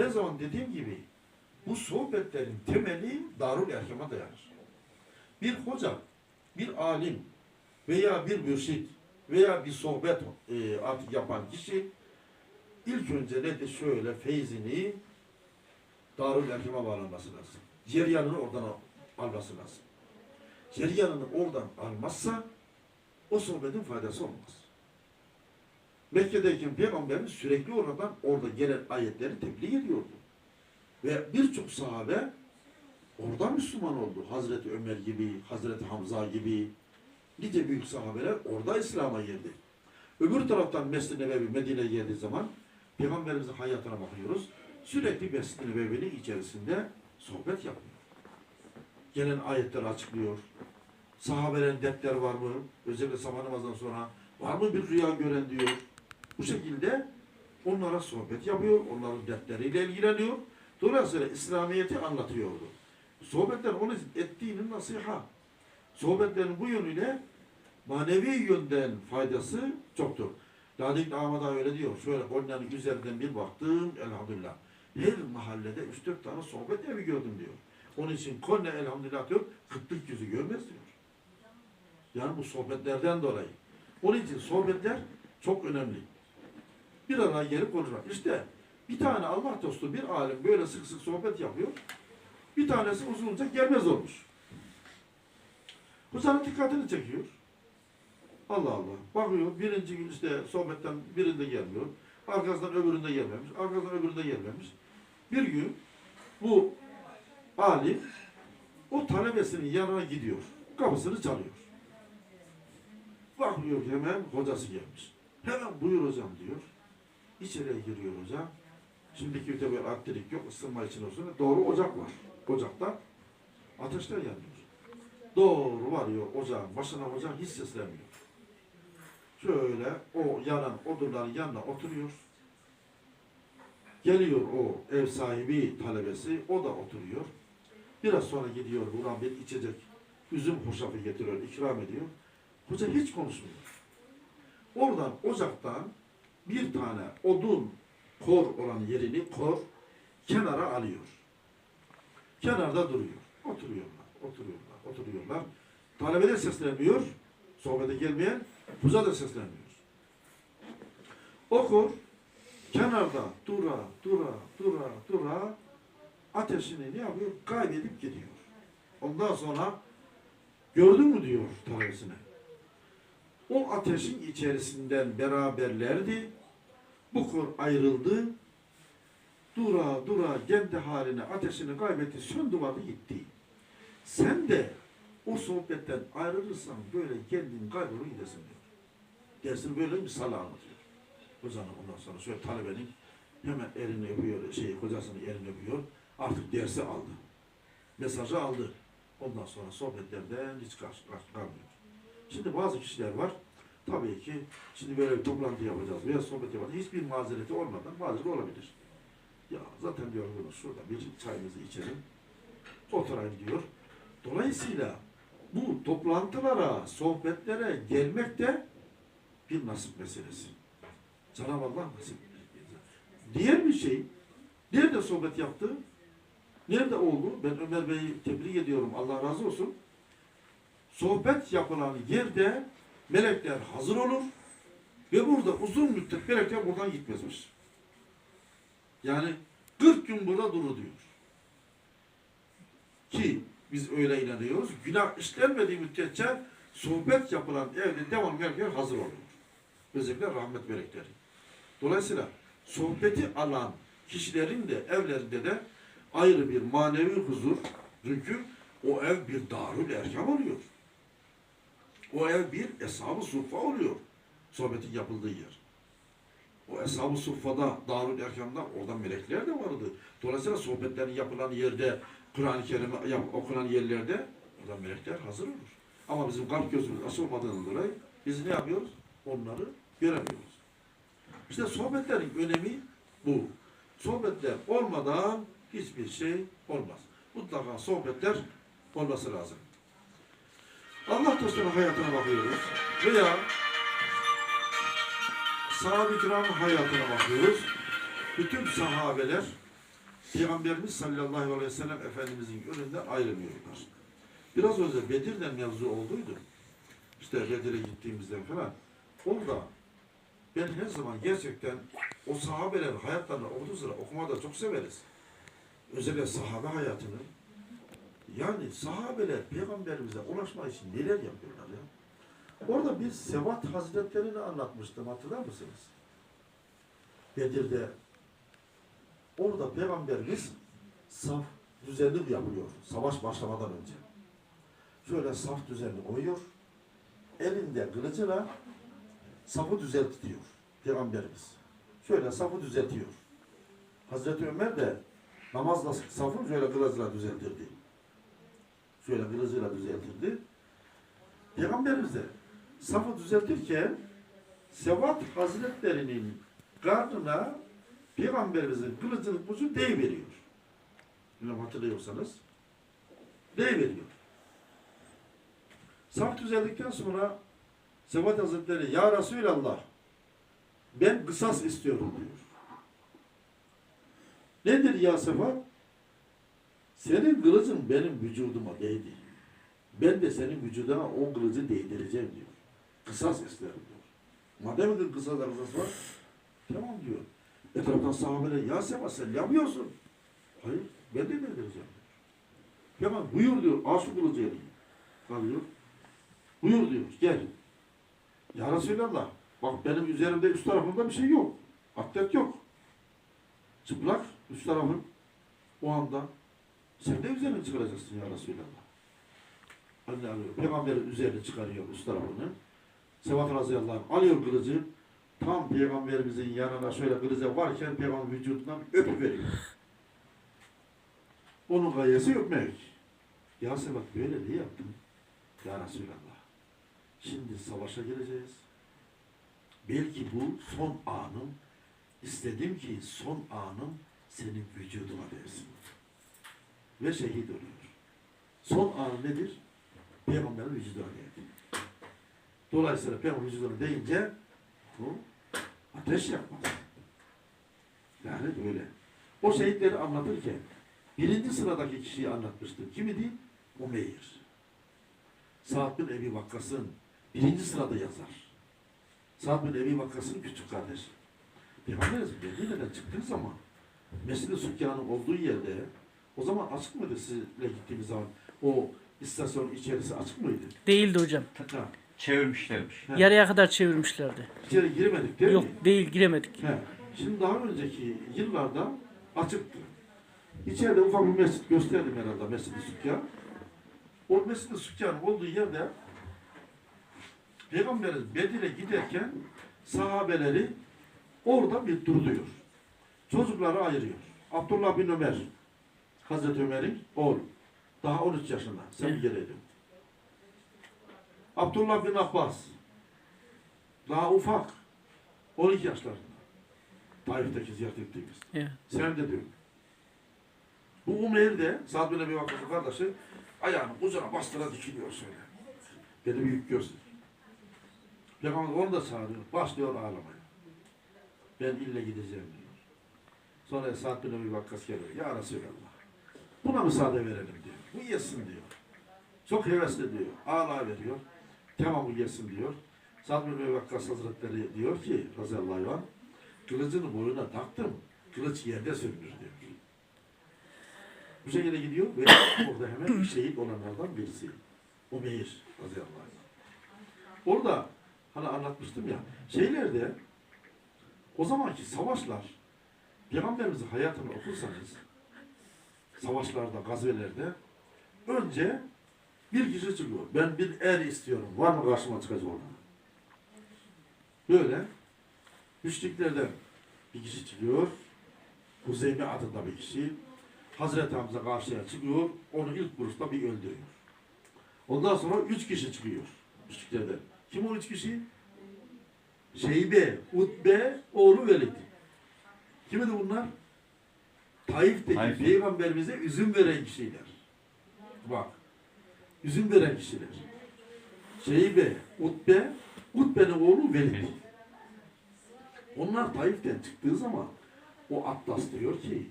Her zaman dediğim gibi bu sohbetlerin temeli Darul Erkam'a dayanır. Bir hoca, bir alim veya bir mürşit veya bir sohbet e, artık yapan kişi ilk önce ne de şöyle feyzini Darul Erkam'a bağlanması lazım. Ceryanını oradan al- alması lazım. Ceryanını oradan almazsa o sohbetin faydası olmaz. Mekke'deyken Peygamberimiz sürekli oradan orada gelen ayetleri tebliğ ediyordu. Ve birçok sahabe oradan Müslüman oldu. Hazreti Ömer gibi, Hazreti Hamza gibi nice büyük sahabeler orada İslam'a girdi. Öbür taraftan Mescid-i Nebevi Medine'ye geldiği zaman Peygamberimizin hayatına bakıyoruz. Sürekli Mescid-i Nebevi'nin içerisinde sohbet yapıyor. Gelen ayetleri açıklıyor. Sahabelerin dertleri var mı? Özellikle sabah namazından sonra var mı bir rüya gören diyor. Bu şekilde onlara sohbet yapıyor. Onların dertleriyle ilgileniyor. Dolayısıyla İslamiyet'i anlatıyordu. Sohbetler onun ettiğinin nasiha. Sohbetlerin bu yönüyle manevi yönden faydası çoktur. Ladik Ahmet'a öyle diyor. Şöyle Konya'nın üzerinden bir baktım elhamdülillah. Her mahallede 3-4 tane sohbet evi gördüm diyor. Onun için Konya elhamdülillah diyor, kıtlık yüzü görmez diyor. Yani bu sohbetlerden dolayı. Onun için sohbetler çok önemli. Bir araya gelip konuşmak. İşte bir tane Allah dostu bir alim böyle sık sık sohbet yapıyor. Bir tanesi uzunca gelmez olmuş. Hocanın dikkatini çekiyor. Allah Allah. Bakıyor birinci gün işte sohbetten birinde gelmiyor. Arkasından öbüründe gelmemiş. Arkasından öbüründe gelmemiş. Bir gün bu alim o talebesinin yanına gidiyor. Kapısını çalıyor. Bakmıyor hemen hocası gelmiş. Hemen buyur hocam diyor. İçeriye giriyor hocam. Şimdiki ülke böyle yok, ısınma için olsun. Doğru ocak var. Ocakta ateşler yanıyor. Doğru varıyor ocağın başına hocam hiç seslenmiyor. Şöyle o yanan odunların yanına oturuyor. Geliyor o ev sahibi talebesi, o da oturuyor. Biraz sonra gidiyor buradan bir içecek üzüm hoşafı getiriyor, ikram ediyor. Hoca hiç konuşmuyor. Oradan ocaktan bir tane odun kor olan yerini kor kenara alıyor. Kenarda duruyor. Oturuyorlar, oturuyorlar, oturuyorlar. Talebe de seslenmiyor. Sohbete gelmeyen hoca da seslenmiyor. Okur kenarda dura, dura, dura, dura ateşini ne yapıyor? Kaybedip gidiyor. Ondan sonra gördün mü diyor talebesine. O ateşin içerisinden beraberlerdi. Bu kor ayrıldı. Dura dura kendi haline ateşini kaybetti, söndü vardı gitti. Sen de o sohbetten ayrılırsan böyle kendin kaybolur gidesin diyor. Dersin böyle bir misal anlatıyor. Hocanın ondan sonra şöyle talebenin hemen elini öpüyor, şey hocasının elini öpüyor. Artık dersi aldı. Mesajı aldı. Ondan sonra sohbetlerden hiç karşı kalmıyor. Şimdi bazı kişiler var. Tabii ki şimdi böyle bir toplantı yapacağız veya sohbet yapacağız. Hiçbir mazereti olmadan mazeret olabilir. Ya zaten yorgunuz şurada bir çayımızı içelim. Oturayım diyor. Dolayısıyla bu toplantılara, sohbetlere gelmek de bir nasip meselesi. Cenab-ı Allah nasip. Diğer bir şey, nerede sohbet yaptı? Nerede oldu? Ben Ömer Bey'i tebrik ediyorum. Allah razı olsun. Sohbet yapılan yerde melekler hazır olur ve burada uzun müddet melekler buradan gitmezmiş. Yani 40 gün burada durur diyor. Ki biz öyle inanıyoruz. Günah işlenmediği müddetçe sohbet yapılan evde devam melekler hazır oluyor. Özellikle rahmet melekleri. Dolayısıyla sohbeti alan kişilerin de evlerinde de ayrı bir manevi huzur. Çünkü o ev bir darül erkam oluyor. O ev bir eshab-ı suffa oluyor. Sohbetin yapıldığı yer. O eshab-ı suffada, darül erkamda oradan melekler de vardı. Dolayısıyla sohbetlerin yapılan yerde, Kur'an-ı Kerim yap- okunan yerlerde oradan melekler hazır olur. Ama bizim kalp gözümüz açılmadığından dolayı biz ne yapıyoruz? Onları göremiyoruz. İşte sohbetlerin önemi bu. Sohbetler olmadan hiçbir şey olmaz. Mutlaka sohbetler olması lazım. Allah dostlarının hayatına bakıyoruz. Veya sahabe-i kiramın hayatına bakıyoruz. Bütün sahabeler Peygamberimiz sallallahu aleyhi ve sellem Efendimizin önünden ayrılıyorlar. Biraz önce Bedir'den mevzu olduydu. İşte Bedir'e gittiğimizden falan. Orada ben her zaman gerçekten o sahabeler hayatlarını okuduğu sıra okumayı çok severiz. Özellikle sahabe hayatını. Yani sahabeler peygamberimize ulaşmak için neler yapıyorlar ya? Orada bir Sebat Hazretlerini anlatmıştım hatırlar mısınız? Bedir'de orada peygamberimiz saf düzenli yapıyor savaş başlamadan önce. Şöyle saf düzenli koyuyor. Elinde kılıcıyla safı düzeltiyor peygamberimiz. Şöyle safı düzeltiyor. Hazreti Ömer de namazla safı şöyle kılıcıyla düzeltirdi. Şöyle kılıcıyla düzeltirdi. Peygamberimiz de safı düzeltirken Sevat Hazretlerinin karnına Peygamberimizin kılıcının ucu değiveriyor. Bilmem hatırlıyorsanız. Değiveriyor. Saf düzeldikten sonra Sebat Hazretleri Ya Resulallah ben kısas istiyorum diyor. Nedir ya Sebat? Senin kılıcın benim vücuduma değdi. Ben de senin vücuduna o kılıcı değdireceğim diyor. Kısas isterim diyor. Madem ki kısas kısas var, tamam diyor. Etraftan sahabeler, ya Sebat sen yapıyorsun. Hayır, ben de değdireceğim diyor. Hemen buyur diyor, al şu kılıcı eline. Alıyor. Buyur diyor, gel. Ya Resulallah, bak benim üzerimde üst tarafımda bir şey yok. Atlet yok. Çıplak, üst tarafım. O anda sen de üzerini çıkaracaksın ya Resulallah. Anne alıyor. Peygamberin üzerini çıkarıyor üst tarafını. Sevat radıyallahu anh alıyor kılıcı. Tam peygamberimizin yanına şöyle kılıcı varken peygamber vücudundan öpüveriyor. Onun gayesi öpmek. Ya Sevat böyle niye yaptın? Ya Resulallah. Şimdi savaşa gireceğiz. Belki bu son anım. İstedim ki son anım senin vücuduna değsin. Ve şehit oluyor. Son anı nedir? Peygamberin vücuduna değdi. Dolayısıyla Peygamber vücuduna deyince bu ateş yapmaz. Yani böyle. O şehitleri anlatırken birinci sıradaki kişiyi anlatmıştım. Kim idi? Umeyr. Sa'd bin Ebi Vakkas'ın birinci sırada yazar. Sa'd bin Ebi Vakkas'ın küçük kardeşi. Peygamberimiz Medine'den çıktığı zaman Mescid-i olduğu yerde o zaman açık mıydı sizle gittiğimiz zaman? O istasyon içerisi açık mıydı? Değildi hocam. Ha, Çevirmişlermiş. Ha. Yarıya kadar çevirmişlerdi. içeri giremedik değil Yok mi? değil giremedik. He. Şimdi daha önceki yıllarda açıktı. İçeride ufak bir mescit gösterdim herhalde Mescid-i Sükkan. O Mescid-i Sükkan'ın olduğu yerde Peygamberimiz Bedir'e giderken sahabeleri orada bir duruyor. Çocukları ayırıyor. Abdullah bin Ömer, Hazreti Ömer'in oğlu. Daha 13 yaşında. Sen edin. Abdullah bin Abbas. Daha ufak. 12 yaşlarında. Taif'teki ziyaret ettiğimiz. Evet. Sen de diyor. Bu Umeyr de Sa'd bin Ebi Vakkas'ın kardeşi ayağını ucuna bastıra dikiliyor şöyle. Beni büyük görsün. Peygamber onu da çağırıyor. Başlıyor ağlamaya. Ben ille gideceğim diyor. Sonra Sa'd bin Ebi Vakkas geliyor. Ya Resulallah. Buna müsaade verelim diyor. Bu yesin diyor. Çok hevesli diyor. Ağla veriyor. Tamam bu yesin diyor. Sa'd bin Ebi Vakkas Hazretleri diyor ki radıyallahu anh kılıcını boyuna taktım. Kılıç yerde sürünür diyor. Bu şekilde gidiyor ve orada hemen şehit olanlardan birisi. Umeyr radıyallahu anh. Orada hani anlatmıştım ya şeylerde o zamanki savaşlar Peygamberimizin hayatını okursanız savaşlarda, gazvelerde önce bir kişi çıkıyor. Ben bir er istiyorum. Var mı karşıma çıkacak ona? Böyle müşriklerden bir kişi çıkıyor. Huzeyme adında bir kişi. Hazreti Hamza karşıya çıkıyor. Onu ilk vuruşta bir öldürüyor. Ondan sonra üç kişi çıkıyor. Müşriklerden. Kim o üç kişi? Şeybe, Utbe, oğlu Velid. Kimdi bunlar? Taif'teki Taif. peygamberimize üzüm veren kişiler. Bak. Üzüm veren kişiler. Şeybe, Utbe, Utbe'nin oğlu Velid. Onlar Taif'ten çıktığı zaman o Atlas diyor ki